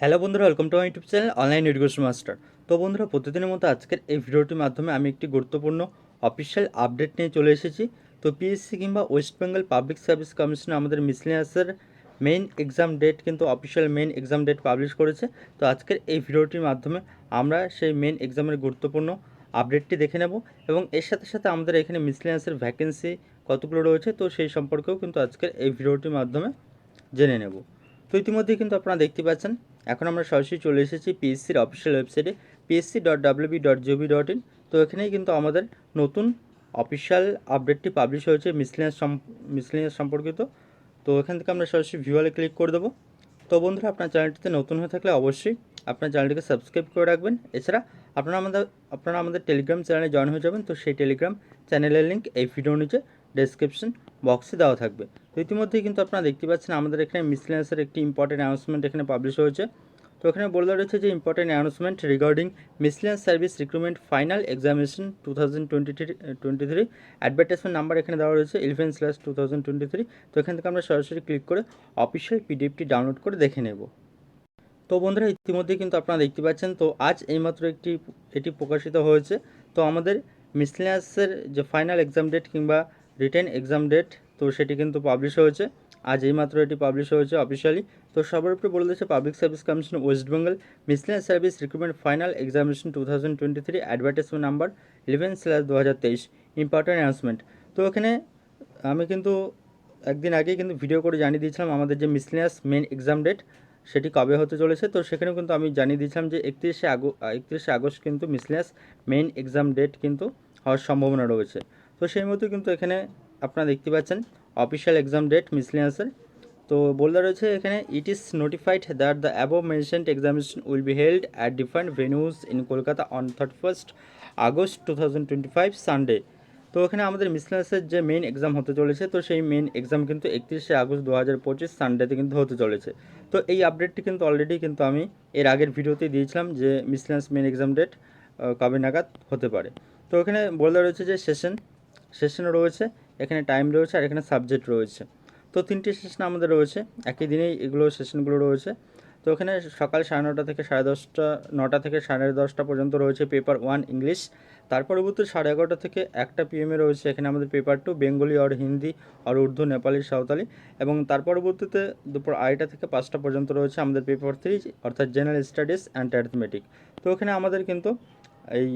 Hello বন্ধুরা welcome to my YouTube channel online education master তো বন্ধুরা, প্রতিদিনের মতো আজকের এই ভিডিওটির মাধ্যমে আমি একটি গুরুত্বপূর্ণ অফিসিয়াল আপডেট নিয়ে চলে এসেছি। তো পিএসসি কিংবা West Bengal public service commission আমাদের মিসলিনিয়াসের মেইন এক্সাম ডেট কিন্তু official main exam date publish করেছে। তো আজকের এই ভিডিওটির মাধ্যমে আমরা সেই মেইন এক্সামের গুরুত্বপূর্ণ আপডেটটি দেখে নেব এবং এর সাথে সাথে আমাদের এখানে মিসলিনিয়াসের ভ্যাকেন্সি কতগুলো রয়েছে, তো সেই সম্পর্কেও কিন্তু আজকের এই ভিডিওটির মাধ্যমে জেনে নেব। তো ইতিমধ্যেই কিন্তু আপনারা দেখতে পাচ্ছেন, এখন আমরা সরাসরি চলে এসেছি পিএসসির অফিসিয়াল ওয়েবসাইটে PSC dot WB dot GOV dot in তো এখানেই কিন্তু আমাদের নতুন অফিসিয়াল আপডেটটি পাবলিশ হয়েছে মিসলিনিয়াস মিসলিনিয়াস সম্পর্কিত। তো এখান থেকে আমরা সরাসরি ভিউয়ালে ক্লিক করে দেবো। তো বন্ধুরা, আপনার চ্যানেলটিতে নতুন হয়ে থাকলে অবশ্যই আপনার চ্যানেলটিকে সাবস্ক্রাইব করে রাখবেন। এছাড়া আপনারা আমাদের আপনারা আমাদের টেলিগ্রাম চ্যানেলে জয়েন হয়ে যাবেন। তো সেই টেলিগ্রাম চ্যানেলের লিঙ্ক এই ভিডিওর নিচে ডেসক্রিপশন বক্সে দেওয়া থাকবে। তো ইতিমধ্যেই কিন্তু আপনারা দেখতে পাচ্ছেন আমাদের এখানে মিসলেন্সের একটি ইম্পর্টেন্ট অ্যানাউন্সমেন্ট এখানে পাবলিশ হয়েছে। তো এখানে বলে রয়েছে যে important announcement regarding miscellaneous service recruitment final examination two thousand twenty three twenty three advertisement number এখানে দেওয়া রয়েছে eleven slash two thousand twenty three তো এখান থেকে আমরা সরাসরি ক্লিক করে অফিসিয়াল পিডিএফটি ডাউনলোড করে দেখে নেব। তো বন্ধুরা, ইতিমধ্যেই কিন্তু আপনারা দেখতে পাচ্ছেন, তো আজ এইমাত্র একটি, এটি প্রকাশিত হয়েছে। তো আমাদের মিসলিনাসের যে ফাইনাল এক্সাম ডেট কিংবা রিটেন এক্সাম ডেট তো সেটি কিন্তু পাবলিশ হয়েছে। আজ এইমাত্র এটি পাবলিশ হয়েছে অফিসিয়ালি তো সবার উপরে বলে দিয়েছে public service commission West Bengal miscellaneous service recruitment final examination two thousand twenty three advertisement number eleven slash দু হাজার তেইশ ইম্পর্টেন্ট অ্যানাউন্সমেন্ট তো এখানে আমি কিন্তু একদিন আগেই কিন্তু ভিডিও করে জানিয়ে দিয়েছিলাম আমাদের যে মিসলিনাস মেন এক্সাম ডেট সেটি কবে হতে চলেছে। তো সেখানেও কিন্তু আমি জানিয়ে দিয়েছিলাম যে একত্রিশে আগস্ট একত্রিশে আগস্ট কিন্তু মিসলিনাস মেইন এক্সাম ডেট কিন্তু হওয়ার সম্ভাবনা রয়েছে। তো সেই মতো কিন্তু এখানে আপনারা দেখতে পাচ্ছেন অফিসিয়াল এক্সাম ডেট মিসলিনাসের তো বলতে রয়েছে এখানে it is notified that the above mentioned examination will be held at different venues in Kolkata on thirty first August two thousand twenty five Sunday তো এখানে আমাদের মিসলেন্সের যে মেইন এক্সাম হতে চলেছে, তো সেই মেইন এক্সাম কিন্তু একত্রিশে আগস্ট দু হাজার পঁচিশ সানডেতে কিন্তু হতে চলেছে। তো এই আপডেটটি কিন্তু অলরেডি কিন্তু আমি এর আগের ভিডিওতে দিয়েছিলাম যে মিসলেন্স মেইন এক্সাম ডেট কবে নাগাদ হতে পারে। তো এখানে বলে রয়েছে যে সেশন সেশন রয়েছে, এখানে টাইম রয়েছে আর এখানে সাবজেক্ট রয়েছে। তো তিনটি সেশন আমাদের রয়েছে, একই দিনেই এগুলো সেশনগুলো রয়েছে। তো এখানে সকাল সাড়ে নটা থেকে সাড়ে দশটা, নটা থেকে সাড়ে দশটা পর্যন্ত রয়েছে পেপার ওয়ান ইংলিশ। তার পরবর্তী সাড়ে এগারোটা থেকে একটা পিএমে রয়েছে এখানে আমাদের পেপার টু, বেঙ্গলি আর হিন্দি আর উর্দু, নেপালি, সাঁওতালি। এবং তার পরবর্তীতে দুপুর আড়াইটা থেকে পাঁচটা পর্যন্ত রয়েছে আমাদের পেপার থ্রি, অর্থাৎ জেনারেল স্টাডিজ অ্যান্ড অ্যারিথমেটিক। তো এখানে আমাদের কিন্তু এই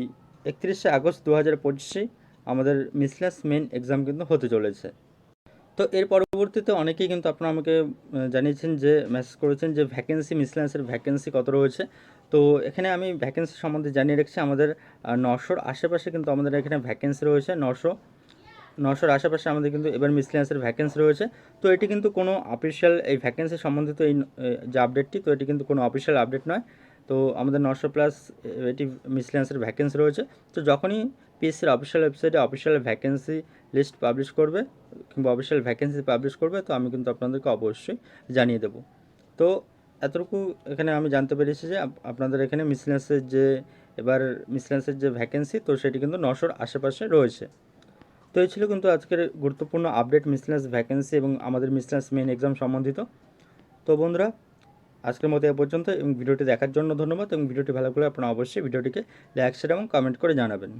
একত্রিশে আগস্ট দু হাজার পঁচিশে আমাদের মিসলেস মেন এক্সাম কিন্তু হতে চলেছে। তো এর পরবর্তীতে অনেকেই কিন্তু আপনারা আমাকে জানিয়েছেন যে মেসেজ করেছেন যে ভ্যাকেন্সি মিসলেন্সের ভ্যাকেন্সি কত রয়েছে। তো এখানে আমি ভ্যাকেন্সি সম্বন্ধে জানিয়ে রেখেছি, আমাদের নশোর আশেপাশে কিন্তু আমাদের এখানে ভ্যাকেন্সি রয়েছে, নশো, নশোর আশেপাশে আমাদের কিন্তু এবার মিসলেন্সের ভ্যাকেন্সি রয়েছে। তো এটি কিন্তু কোনো অফিসিয়াল এই ভ্যাকেন্সি সম্বন্ধিত এই যে আপডেটটি তো এটি কিন্তু কোনো অফিসিয়াল আপডেট নয়। তো আমাদের নশো প্লাস এটি মিসলেন্সের ভ্যাকেন্সি রয়েছে। তো যখনই পিএসসির অফিসিয়াল ওয়েবসাইটে অফিসিয়াল ভ্যাকেন্সি লিস্ট পাবলিশ করবে কিংবা অফিসিয়াল ভ্যাকেন্সি পাবলিশ করবে, তো আমি কিন্তু আপনাদেরকে অবশ্যই জানিয়ে দেবো। তো এতটুকু এখানে আমি জানতে পেরেছি যে আপনাদের এখানে মিসলেন্সের যে, এবার মিসলেন্সের যে ভ্যাকেন্সি তো সেটি কিন্তু নশোর আশেপাশে রয়েছে। তো এই ছিল কিন্তু আজকের গুরুত্বপূর্ণ আপডেট মিসলেন্স ভ্যাকেন্সি এবং আমাদের মিসলেন্স মেন এক্সাম সম্বন্ধিত। তো বন্ধুরা, আজকের মতো এ পর্যন্ত এবং ভিডিওটি দেখার জন্য ধন্যবাদ এবং ভিডিওটি ভালো করে আপনারা অবশ্যই ভিডিওটিকে লাইক শেয়ার এবং কমেন্ট করে জানাবেন।